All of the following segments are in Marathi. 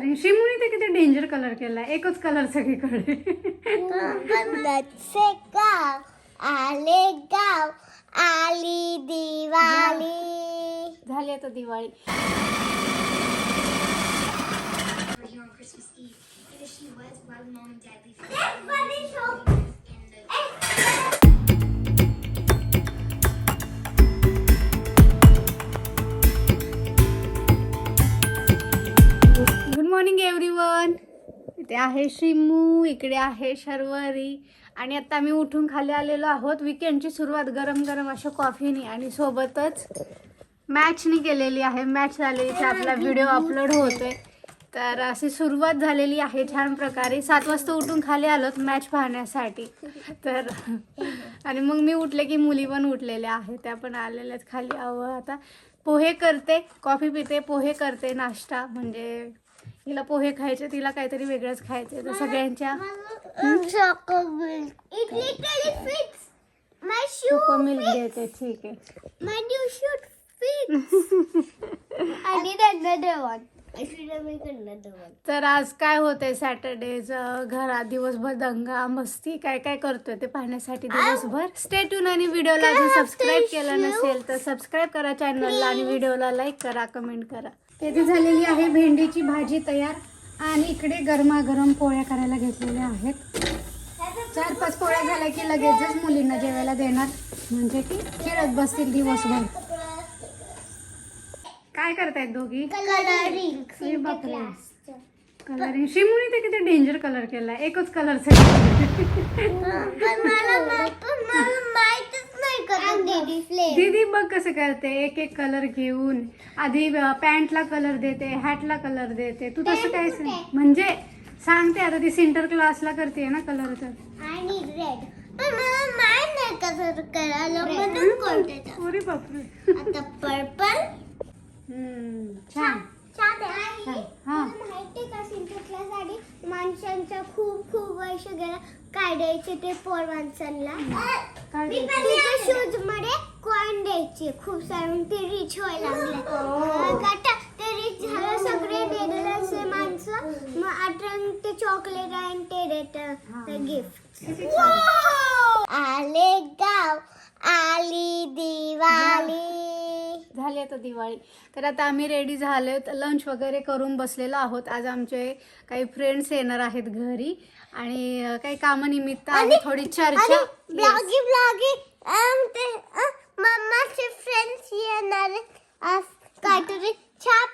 कलरिंग शिमुनी ते किती डेंजर कलर केला एकच कलर सगळीकडे. गाव आले गाव आली दिवाळी. झाली आता Diwali. She was, would mom and dad leave इथे आहे शिमू इकडे आहे शर्वरी. आणि आता आम्ही उठून खाली आलेलो आहोत. विकेंडची सुरुवात गरम गरम अशा कॉफीनी आणि सोबतच मॅचनी केलेली आहे. मॅच झाली इथे आपला व्हिडिओ अपलोड होतोय. तर अशी सुरुवात झालेली आहे छान प्रकारे. सात वाजता उठून खाली आलोत मॅच पाहण्यासाठी. तर आणि मग मी उठले की मुली पण उठलेल्या आहेत. त्या पण आलेल्या आहेत खाली. आहो आता पोहे करते कॉफी पिते पोहे करते नाश्ता. म्हणजे हिला पोहे खायचे तिला काहीतरी वेगळंच खायचं. तर सगळ्यांच्या मिल्क देते ठीक आहे. तर आज काय होतंय सॅटर्डेज घरात दिवसभर दंगा मस्ती काय काय करतोय ते पाहण्यासाठी दिवसभर? स्टे ट्यून आणि व्हिडिओला अजून सबस्क्राईब केलं नसेल तर सबस्क्राईब करा चॅनलला आणि व्हिडिओला लाईक करा कमेंट करा. तेथे झालेली आहे भेंडीची भाजी तयार. आणि इकडे गरमागरम पोळ्या करायला घेतलेल्या आहेत. चार पाच पोळ्या झाल्या की लगेचच मुलींना जेवायला देणार. म्हणजे की खेळत बसतील दिवसभर. काय करतायत दोघी? कलरिंग शिमुनी ते किती डेंजर कलर केला एकच कलर सगळीकडे करून दीदी फ्लेम दीदी बघ कसं करते. एक एक कलर घेऊन आधी पॅन्टला कलर देते हॅटला कलर देते. तू तसं काय सांग म्हणजे सांगते आता ती सेंटर क्लासला करते ना कलरचं आणि रेड पण मला माहीत नाही कसं करायला? म्हणून करते ते. अरे बापरे. आता पर्पल हम्म, छान. हा. माणसांच्या खूप खूप वर्ष गेला काढायचे ते पोर माणसांना. शूजमध्ये कॉइन द्यायचे. खूप सारे ते रिच व्हायला लागले. आता ते रिच झालं सगळे असे माणसं. मग आता ते चॉकलेट आणि ते देतात. ते गिफ्ट. आले गाव. आली दिवाळी. झाली आता दिवाळी. तर आता आम्ही रेडी झालो लंच वगैरे करून बसलेलो आहोत. आज आमचे काही फ्रेंड्स येणार आहेत घरी. आणि काही कामानिमित्त आणि थोडी चर्चा. ब्लॉगी ब्लॉगी ते मम्माचे फ्रेंड्स येणार. आज काहीतरी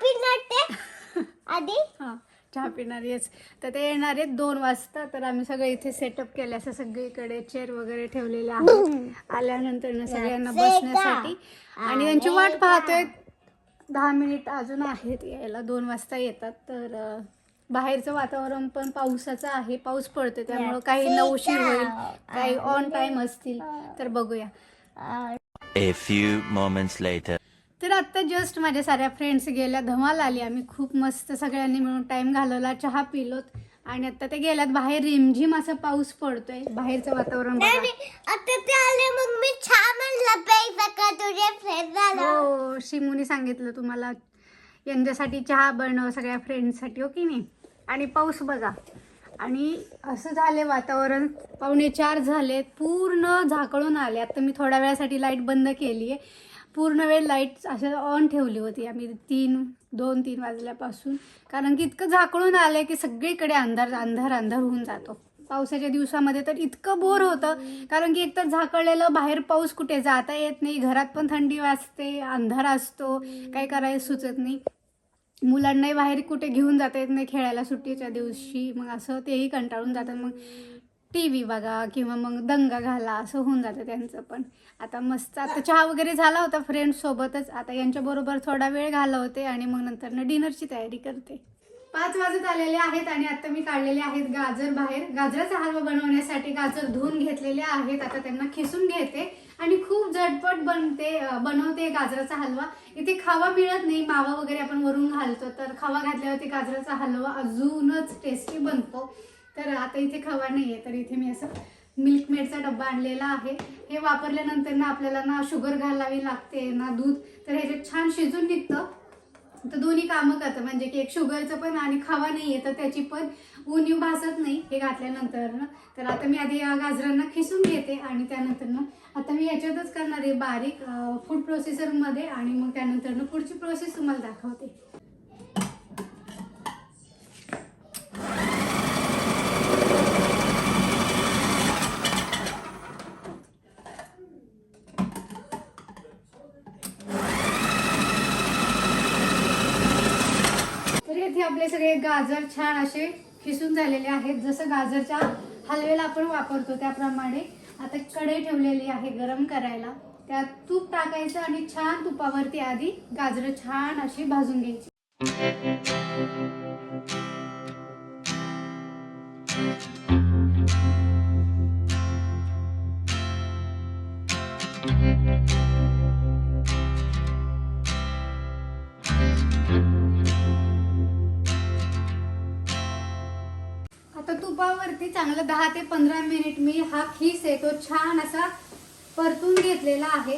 पिणार ते आधी हा. चहा पिणार येस तर ते येणार आहेत दोन वाजता. तर आम्ही सगळे इथे सेटअप केले. असं सगळीकडे चेअर वगैरे ठेवलेले आहेत. आल्यानंतर ना सगळ्यांना बसण्यासाठी. आणि त्यांची वाट पाहतोय. दहा मिनिट अजून आहेत. यायला दोन वाजता येतात. तर बाहेरचं वातावरण पण पावसाचं आहे. पाऊस पडतोय. त्यामुळं काही नऊशीर होईल. काही ऑन टाइम असतील. तर बघूया. A few moments later. तर आत्ता जस्ट माझ्या साऱ्या फ्रेंड्स गेल्या धमाल आली. आम्ही खूप मस्त सगळ्यांनी मिळून टाइम घालवला चहा पिलोत आणि आता ते गेल्यात बाहेर. रिमझिम असा पाऊस पडतोय. बाहेरचं वातावरण आता ते आले मग मी हो शिमूने सांगितलं तुम्हाला यांच्यासाठी चहा बनव सगळ्या फ्रेंड्ससाठी हो की नाही? आणि पाऊस बघा. आणि असं झाले वातावरण. पावणे चार झाले पूर्ण झाकळून आले. आता मी थोड्या वेळासाठी लाइट बंद केली आहे पूर्ण वेळ लाइट असं ऑन ठेवली होती. आम्ही तीन दोन तीन वाजल्यापासून. कारण की इतकं झाकळून आलं की सगळीकडे अंधार अंधार अंधार होऊन जातो. पावसाच्या दिवसामध्ये तर इतकं बोर होतं. कारण की एकतर झाकळलेलं बाहेर पाऊस कुठे जाता येत नाही. घरात पण थंडी वाजते अंधार असतो. काही करायला सुचत नाही. मुलांनाही बाहेर कुठे घेऊन जाता येत नाही खेळायला सुट्टीच्या दिवशी. मग असं तेही कंटाळून जातात. मग टी व्ही बघा किंवा मग दंगा घाला असं होऊन जातं त्यांचं पण. आता मस्त आता चहा वगैरे झाला होता फ्रेंड्ससोबतच आता यांच्याबरोबर थोडा वेळ घालवते आणि मग नंतर डिनरची तयारी करते. पाच वाजत आलेले आहेत आणि आता मी काढलेले आहेत गाजर बाहेर. गाजराचा हलवा बनवण्यासाठी गाजर धुवून घेतलेले आहेत. आता त्यांना खिसून घेते आणि खूप झटपट बनते बनवते गाजराचा हलवा. इथे खावा मिळत नाही मावा वगैरे आपण वरून घालतो. तर खावा घातल्यावरती गाजराचा हलवा अजूनच टेस्टी बनतो. तर आता इथे खवा नाही आहे तर इथे मी असं मिल्क मेडचा डब्बा आणलेला आहे. हे वापरल्यानंतर ना आपल्याला ना शुगर घालावी लागते ना दूध. तर ह्याच्यात छान शिजून निघतं तर दोन्ही कामं करतं. म्हणजे की एक शुगरचं पण आणि खावा नाही आहे तर त्याची पण उणीव भासत नाही. हे घातल्यानंतर ना. तर आता मी आधी या गाजरांना खिसून घेते आणि त्यानंतर ना आता मी याच्यातच करणार आहे बारीक फूड प्रोसेसरमध्ये आणि मग त्यानंतर ना पुढची प्रोसेस तुम्हाला दाखवते तर येथे आपले सगळे गाजर छान असे खिसून झालेले आहेत. जसं गाजरच्या हलवेला आपण वापरतो त्याप्रमाणे. आता कढई ठेवलेली आहे गरम करायला. त्यात तूप टाकायचं आणि छान तुपावरती आधी गाजरं छान अशी भाजून घ्यायची. दहा ते पंधरा मिनिट मी हा खीस आहे तो छान असा परतून घेतलेला आहे.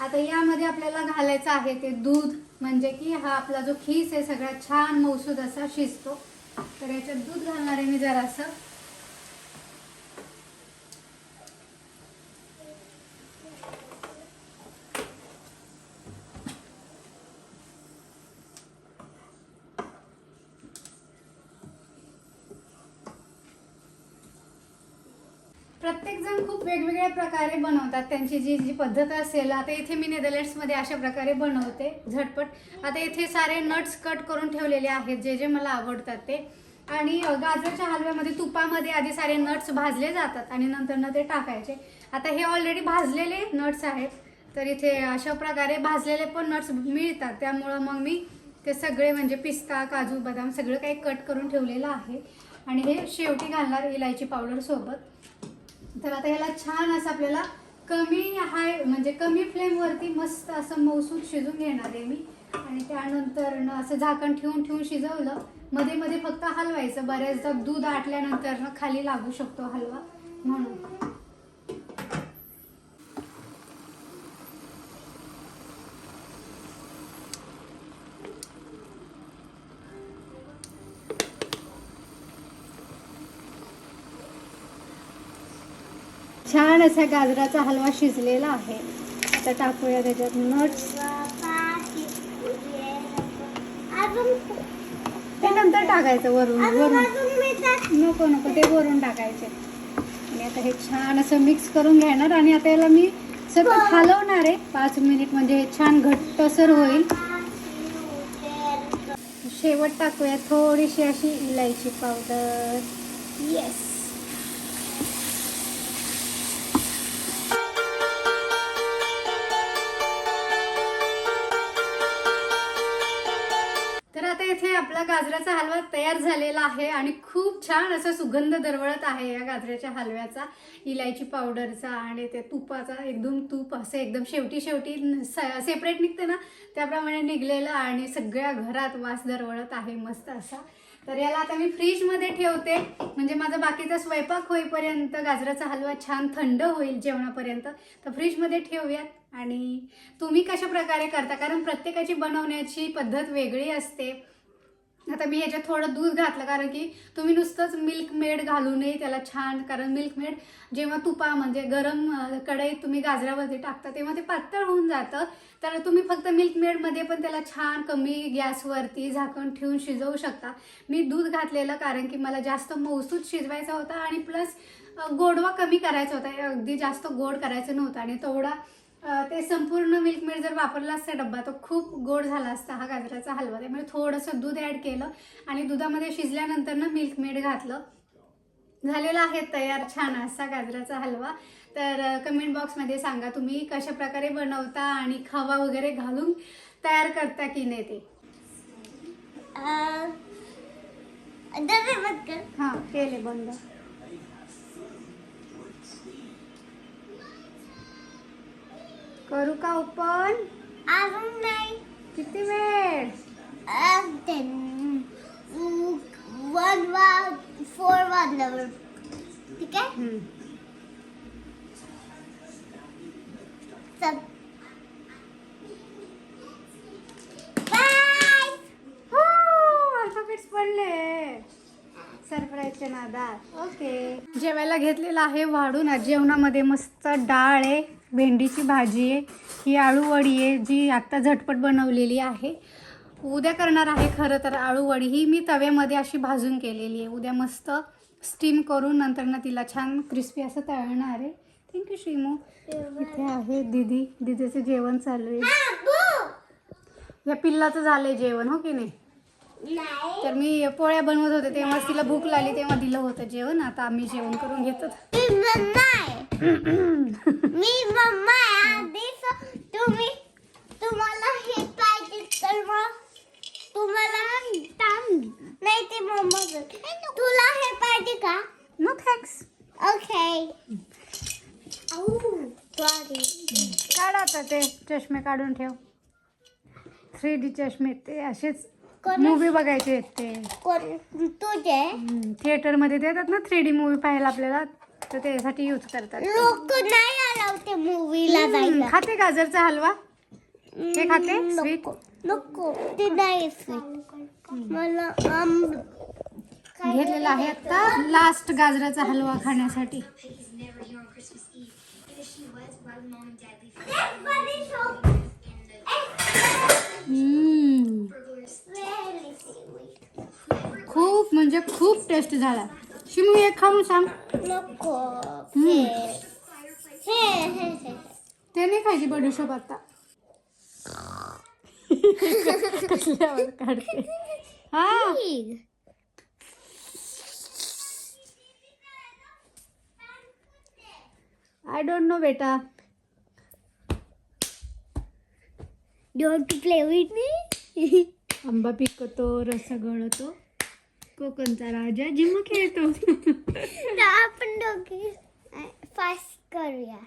आता यामध्ये आपल्याला घालायचं आहे ते दूध म्हणजे की हा आपला जो खीस आहे सगळा छान मौसूद असा शिजतो. तर याच्यात दूध घालणार आहे मी जरासं. प्रत्येक जण खूप वेगवेगळ्या प्रकारे बनवतात. त्यांची जी जी पद्धत असेल आता इथे मी नेदरलँड्समध्ये अशा प्रकारे बनवते झटपट. आता इथे सारे नट्स कट करून ठेवलेले आहेत जे जे मला आवडतात ते. आणि गाजरच्या गाजराच्या हलव्यामध्ये तुपामध्ये आधी सारे नट्स भाजले जातात आणि नंतर ना ते टाकायचे. आता हे ऑलरेडी भाजलेले नट्स आहेत. तर इथे अशा प्रकारे भाजलेले पण नट्स मिळतात. त्यामुळं मग मी ते सगळे म्हणजे पिस्ता काजू बदाम सगळं काही कट करून ठेवलेलं आहे. आणि हे शेवटी घालणार इलायची पावडरसोबत तर आता याला छान असं आपल्याला कमी हाय म्हणजे कमी फ्लेमवरती मस्त असं मौसूद शिजून घेणार आहे मी. आणि त्यानंतर असं झाकण ठेवून ठेवून शिजवलं. मध्ये मध्ये फक्त हलवायचं. बऱ्याचदा दूध आटल्यानंतर ना खाली लागू शकतो हलवा म्हणून छान असा गाजराचा हलवा शिजलेला आहे. आता टाकूया त्याच्यात नट्स ते नंतर टाकायचं वरून वरून. नको नको ते वरून टाकायचे. आणि आता हे छान असं मिक्स करून घेणार आणि आता याला मी सतत हलवणार आहे. पाच मिनिट म्हणजे हे छान घट्टसर होईल. शेवट टाकूया थोडीशी अशी इलायची पावडर येस हलवा तयार झालेला आहे आणि खूप छान असा सुगंध दरवळत आहे या गाजराच्या हलव्याचा इलायची पावडरचा आणि ते तुपाचा एकदम तूप असं एकदम शेवटी शेवटी सेपरेट निघते ना त्याप्रमाणे निघलेलं आणि सगळ्या घरात वास दरवळत आहे मस्त असा. तर याला आता मी फ्रीजमध्ये ठेवते. म्हणजे माझा बाकीचा स्वयंपाक होईपर्यंत गाजराचा हलवा छान थंड होईल जेवणापर्यंत. तर फ्रीजमध्ये ठेवूयात. आणि तुम्ही कशा प्रकारे करता? कारण प्रत्येकाची बनवण्याची पद्धत वेगळी असते. आता मी ह्याच्यात थोडं दूध घातलं कारण की तुम्ही नुसतंच मिल्क मेड घालू नये त्याला छान कारण मिल्क मेड जेव्हा तुपा म्हणजे गरम कढईत तुम्ही गाजरावरती टाकता तेव्हा ते पातळ होऊन जातं. तर तुम्ही फक्त मिल्क मेडमध्ये पण त्याला छान कमी गॅसवरती झाकण ठेवून शिजवू शकता. मी दूध घातलेलं कारण की मला जास्त मौसूद शिजवायचा होता आणि प्लस गोडवा कमी करायचा होता. अगदी जास्त गोड करायचं नव्हतं आणि तेवढा ते संपूर्ण मिल्क मेड जर वापरला असता डब्बा तो खूप गोड झाला असता हा गाजराचा हलवा. त्यामुळे थोडंसं दूध ॲड केलं आणि दुधामध्ये शिजल्यानंतर ना मिल्क मेड घातलं. झालेला आहे तयार छान असा गाजराचा हलवा. तर कमेंट बॉक्समध्ये सांगा तुम्ही कशा प्रकारे बनवता आणि खवा वगैरे घालून तयार करता की नाही ते. हां केले बंद करू का ओपन? अजून नाही. किती वेळ? वन वा फोर वाजल्यावर. ठीक आहे? हो, नादात. ओके जेवायला घेतलेला आहे वाढून आज जेवणामध्ये मस्त डाळ आहे. भेंडीची भाजी आहे ही आळू वडी आहे जी आत्ता झटपट बनवलेली आहे. उद्या करणार आहे खरं तर आळू वडी. ही मी तव्यामध्ये अशी भाजून केलेली आहे. उद्या मस्त स्टीम करून नंतर ना तिला छान क्रिस्पी असं तळणार आहे. Thank you Shrimu. इथे आहे दिदी. दिदीचं जेवण चालू आहे. या पिल्लाचं झालंय जेवण हो की नाही? नाही. तर मी पोळ्या बनवत होते. तेव्हा तिला भूक लागली तेव्हा दिलं होतं जेवण. आता आम्ही जेवण करून घेतो मी मम्मा आधीच तुम्ही तुम्हाला हे पाहिजे तर मग तुम्हाला टाइम नाही ते मम्मा तुला हे पाहिजे का नो थँक्स ओके सॉरी काढ आता ते चष्मे काढून ठेव. थ्री डी चष्मे ते असेच कोण- मूवी बघायचे आहेत ते. कोण? तुझे? थिएटरमध्ये देतात ना थ्री डी मूवी पाहायला आपल्याला? तर त्यासाठी यूज करतात लोक नाही अलावते मूवीला जायला. खाते गाजरचा हलवा? हे खाते? स्वीट नको. ते नाही sweet. मला आंब घेतलेला आहे आता लास्ट गाजराचा हलवा खाण्यासाठी? खूप म्हणजे खूप टेस्ट झाला. शिमू एक खाऊन सांग नको हे हे हे ते नाही खायची बडीशोप आता कसल्यावर काढते हा आय डोंट नो बेटा डोंट प्ले विथ मी आंबा पिकतो रस गळतो कोकणचा राजा जिम खेळतो आपण दोघे फास्ट करूया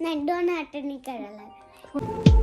नाही दोन हाताने करायला लागेल.